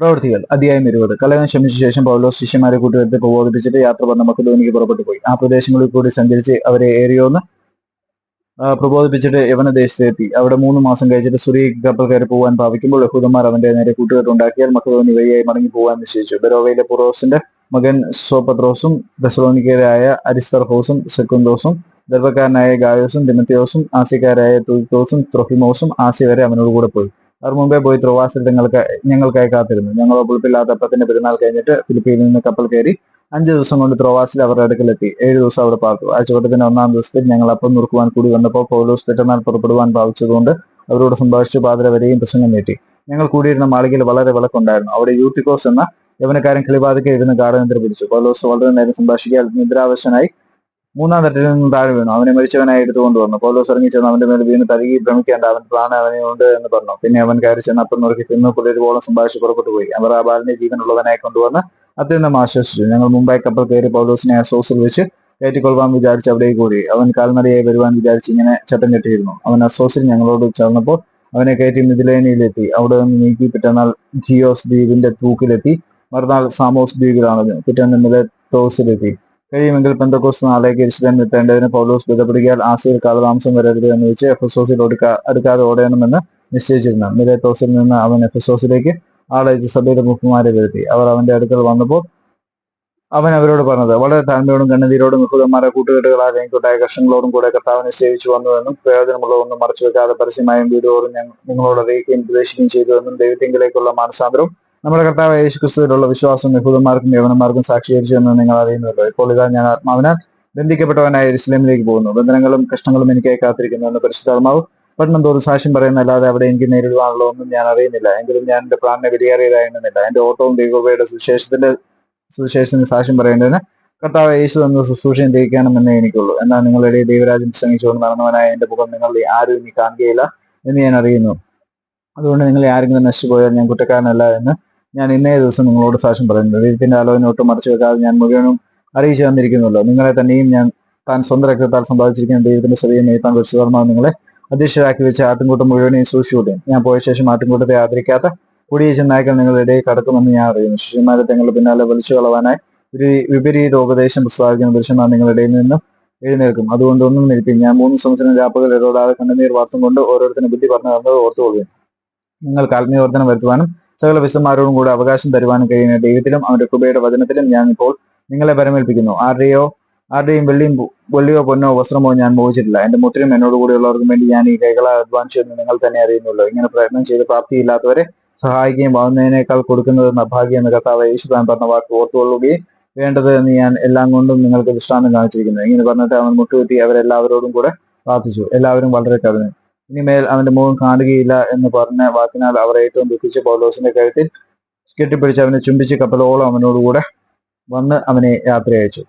പ്രവൃത്തികൾ അധ്യായം ഇരുപത് കലകം ശമിച്ച ശേഷം പൗലോസ് ശിഷ്യന്മാരെ കൂട്ടുകാരത്തെ പ്രബോധിപ്പിച്ചിട്ട് യാത്ര വന്ന മക്കതോനിക്ക് പുറപ്പെട്ടു പോയി. ആ പ്രദേശങ്ങളിൽ കൂടി സഞ്ചരിച്ച് അവരെ ഏറിയോന്ന് പ്രബോധിപ്പിച്ചിട്ട് യവന ദേശത്തെത്തി അവിടെ മൂന്ന് മാസം കഴിച്ചിട്ട് സുറി കപ്പൽ കയറി പോകാൻ ഭാവിക്കുമ്പോൾ യഹൂദന്മാർ അവന്റെ നേരെ കൂട്ടുകെട്ടുണ്ടാക്കിയാൽ മക്കളോനി വഴിയായി മടങ്ങി പോകാൻ നിശ്ചയിച്ചു. ബെറോവയിലെ പുറോസിന്റെ മകൻ സോപത്രോസും ദസലോനിക്കരായ അരിസ്തർഹോസും സെക്കുന്തോസും ദർഭക്കാരനായ ഗായോസും ദിമത്യോസും ആസിക്കാരായ തുയിക്കോസും ത്രൊഹിമോസും ആസി വരെ അവനോട് കൂടെ പോയി. അവർ മുമ്പേ പോയി ത്രോവാസിൽ നിങ്ങൾക്ക് ഞങ്ങൾക്കായി കാത്തിരുന്നു. ഞങ്ങൾ പുളിപ്പില്ലാത്ത അപ്പത്തിന്റെ പെരുന്നാൾ കഴിഞ്ഞിട്ട് ഫിലിപ്പീനിൽ നിന്ന് കപ്പൽ കയറി അഞ്ച് ദിവസം കൊണ്ട് ത്രോവാസിൽ അവരുടെ അടുക്കലെത്തി. ഏഴ് ദിവസം അവിടെ പാർത്തു. ആഴ്ചവട്ടത്തിന്റെ ഒന്നാം ദിവസത്തിൽ ഞങ്ങൾ അപ്പം നുറുക്കുവാൻ കൂടി വന്നപ്പോൾ പൗലോസ് പെട്ടെന്നാൽ പുറപ്പെടുവാൻ ഭാവിച്ചതുകൊണ്ട് അവരോട് സംഭാഷിച്ചു പാതിര വരെയും പ്രസംഗം നീട്ടി. ഞങ്ങൾ കൂടിയിരുന്ന മാളികയിൽ വളരെ വിളക്കുണ്ടായിരുന്നു. അവിടെ യൂത്തിക്കോസ് എന്ന യവനക്കാരൻ കിളിവാതിക്കെ ഇരുന്ന് ഗാഠനിദ്ര പിടിച്ചു. പൗലോസ് വളരെ നേരം സംഭാഷിക്കാൻ നിദ്രാവശനായി മൂന്നാം തട്ടിൽ നിന്ന് താഴെ വീണു. അവനെ മരിച്ചവനായി എടുത്തുകൊണ്ട് വന്നു. പൗലോസ് ഇറങ്ങി ചെന്ന് അവന്റെ മേൽ വീണ് തഴുകി ഭ്രമിക്കേണ്ട. അവൻ പ്രാണ അവനുണ്ട് എന്ന് പറഞ്ഞു. പിന്നെ അവൻ കയറി ചെന്ന് അപ്പം നുറുക്കി തിന്ന്. പുലരുവോളം സംഭാഷിച്ച് പുറപ്പെട്ടു പോയി. അവർ ആ ബാലിനെ ജീവനുള്ളവനായി കൊണ്ടുവന്ന് അത്യന്തം ആശ്വസിച്ചു. ഞങ്ങൾ മുംബൈ കപ്പൽ കയറി പൗലോസിനെ അസോസിൽ വെച്ച് കയറ്റിക്കൊള്ളുവാൻ വിചാരിച്ച് അവിടെ കൂടി. അവൻ കാൽനടയായി വരുവാൻ വിചാരിച്ച് ഇങ്ങനെ ചട്ടം കെട്ടിയിരുന്നു. അവൻ അസോസിൽ ഞങ്ങളോട് ചേർന്നപ്പോൾ അവനെ കയറ്റി മിഥിലേനയിലെത്തി. അവിടെ നിന്ന് നീക്കി പിറ്റന്നാൾ ഖിയോസ് ദ്വീപിന്റെ തൂക്കിലെത്തി. മറുനാൾ സാമോസ് ദ്വീപിലാണ് പിറ്റേന്ന് മിലത്തോസിലെത്തി കഴിയുമെങ്കിൽ പെന്തക്കോസ് നാളേക്ക് എരിശിലേം എത്തേണ്ടതിന് പൗലോസ് ബന്ധപ്പെടുകയാൽ ആസിയിൽ കാലതാമസം വരരുത് എന്ന് വെച്ച് എഫസോസിൽ അടുക്കാതെ ഓടയണമെന്ന് നിശ്ചയിച്ചിരുന്നു. മിലേത്തോസിൽ നിന്ന് അവൻ എഫസോസിലേക്ക് ആളയച്ച് സഭയുടെ മുഖ്യമാരെ വരുത്തി. അവർ അവന്റെ അടുക്കൽ വന്നപ്പോൾ അവൻ അവരോട് പറഞ്ഞത് വളരെ താഴ്മയോടും കണ്ണുനീരോടും യഹൂദന്മാരെ കൂട്ടുകെട്ടുകളാൽ എനിക്കുണ്ടായ കഷ്ടങ്ങളോടും കൂടെ കർത്താവിനെ സേവിച്ചു വന്നുവെന്നും പ്രയോജനമുള്ളതൊന്നും മറച്ചു വെക്കാതെ പരസ്യമായും വീടുകളോടും ഞങ്ങൾ നിങ്ങളോട് അറിയിക്കുകയും ഉപദേശിക്കുകയും ചെയ്തുവെന്നും ദൈവത്തിങ്കിലേക്കുള്ള മാനസാന്തരവും നമ്മുടെ കർത്താവ് യേശു ക്രിസ്തുവിലുള്ള വിശ്വാസം യഹൂദന്മാർക്കും യവനന്മാർക്കും സാക്ഷീകരിച്ചു എന്ന് നിങ്ങൾ അറിയുന്നല്ലോ ഇപ്പോൾ ഇതാ ഞാൻ ആത്മാവിനാൽ ബന്ധിക്കപ്പെട്ടവനായ ഇസ്ലാമിലേക്ക് പോകുന്നു. ബന്ധനങ്ങളും കഷ്ടങ്ങളും എനിക്കായി കാത്തിരിക്കുന്നു എന്ന് പരിശുദ്ധാത്മാവ് പട്ടണം തോറും സാക്ഷ്യം പറയുന്നല്ലാതെ അവിടെ എനിക്ക് നേരിടുവാനുള്ള ഒന്നും ഞാൻ അറിയുന്നില്ല. എങ്കിലും ഞാൻ എന്റെ പ്രാണനെ വിലയേറിയതായിരുന്നില്ല എന്റെ ഓട്ടവും ദൈവയുടെ സുവിശേഷത്തിന്റെ സുവിശേഷത്തിന് സാക്ഷ്യം പറയേണ്ടതിന് കർത്താവ് യേശു എന്ന ശുശ്രൂഷയും തിരിക്കണമെന്നേ എനിക്കുള്ളൂ. എന്നാൽ നിങ്ങളുടെ ദൈവരാജ്യം പ്രസംഗിച്ചുകൊണ്ട് നടന്നവനായ എന്റെ മുഖം നിങ്ങൾ ആരും ഇനി കാണുകയില്ല എന്ന് ഞാൻ അറിയുന്നു. അതുകൊണ്ട് നിങ്ങൾ ആരെങ്കിലും നശിച്ചുപോയാൽ ഞാൻ കുറ്റക്കാരനല്ല എന്ന് ഞാൻ ഇന്നേ ദിവസം നിങ്ങളോട് സാക്ഷ്യം പറയുന്നത് ദൈവത്തിന്റെ ആലോചന മറച്ചു വെക്കാതെ ഞാൻ മുഴുവനും അറിയിച്ചു തന്നിരിക്കുന്നുള്ളൂ. നിങ്ങളെ തന്നെയും ഞാൻ താൻ സ്വന്തം രക്തത്താൽ സമ്പാദിച്ചിരിക്കുന്ന ദൈവത്തിന്റെ സഭയെ മേത്താൻ പരിശുദ്ധർമാവ് നിങ്ങളെ അധ്യക്ഷരാക്കി വെച്ച് ആട്ടിൻകൂട്ടം മുഴുവനെയും സൂക്ഷിച്ചു ഞാൻ പോയ ശേഷം ആട്ടിൻകൂട്ടത്തെ ആദരിക്കാത്ത കുടിയേച്ച നായ്ക്കൾ നിങ്ങളുടെ ഇടയിൽ കടക്കുമെന്ന് ഞാൻ അറിയുന്നു. ശിഷ്യന്മാരെ തങ്ങളുടെ പിന്നാലെ വലിച്ചു കളവാനായി ഒരു വിപരീത ഉപദേശം പ്രസ്താവിക്കുന്ന പുരുഷന്മാർ നിങ്ങളുടെ ഇടയിൽ നിന്ന് എഴുന്നേൽക്കും. അതുകൊണ്ട് ഒന്നും നിൽക്കും ഞാൻ മൂന്ന് സംവത്സരം രാപ്പകൽ ഇടപെടാതെ കണ്ണുനീർ വാർത്തും കൊണ്ട് ഓരോരുത്തരും ബുദ്ധി പറഞ്ഞു തന്നത് ഓർത്തുകൊള്ളുകയും നിങ്ങൾക്ക് ആത്മീയവർദ്ധനം വരുത്തുവാനും സകല വിശന്മാരോടും കൂടെ അവകാശം തരുവാനും കഴിയുന്ന ദൈവത്തിലും അവന്റെ കൃപയുടെ വചനത്തിലും ഞാൻ ഇപ്പോൾ നിങ്ങളെ പരമേൽപ്പിക്കുന്നു. ആരുടെയോ ആരുടെയും വെള്ളിയും വെള്ളിയോ പൊന്നോ വസ്ത്രമോ ഞാൻ മോഹിച്ചിട്ടില്ല. എന്റെ മുത്തിലും എന്നോട് വേണ്ടി ഞാൻ ഈ കൈകളെ അധ്വാനിച്ചു എന്ന് നിങ്ങൾ തന്നെ അറിയുന്നുള്ളൂ. ഇങ്ങനെ പ്രയത്നം ചെയ്ത് പ്രാപ്തിയില്ലാത്തവരെ സഹായിക്കുകയും വാങ്ങുന്നതിനേക്കാൾ കൊടുക്കുന്നത് നഭാഗ്യം എന്ന് കർത്താവ് യേശു താൻ പറഞ്ഞ വാക്ക് ഓർത്തുകൊള്ളുകയും വേണ്ടത് എന്ന് ഞാൻ എല്ലാം കൊണ്ടും നിങ്ങൾക്ക് ദൃഷ്ടാന്തം കാണിച്ചിരിക്കുന്നു. ഇങ്ങനെ പറഞ്ഞിട്ട് അവൻ മുട്ടുകുത്തി അവരെല്ലാവരോടും കൂടെ പ്രാർത്ഥിച്ചു. എല്ലാവരും വളരെ കവിഞ്ഞു ഇനിമേൽ അവന്റെ മുഖം കാണുകയില്ല എന്ന് പറഞ്ഞ വാക്കിനാൽ അവർ ഏറ്റവും ദുഃഖിച്ച പൗലോസിന്റെ കഴുത്തിൽ കെട്ടിപ്പിടിച്ച് അവനെ ചുംബിച്ച് കപ്പലോളം അവനോടുകൂടെ വന്ന് അവനെ യാത്ര അയച്ചു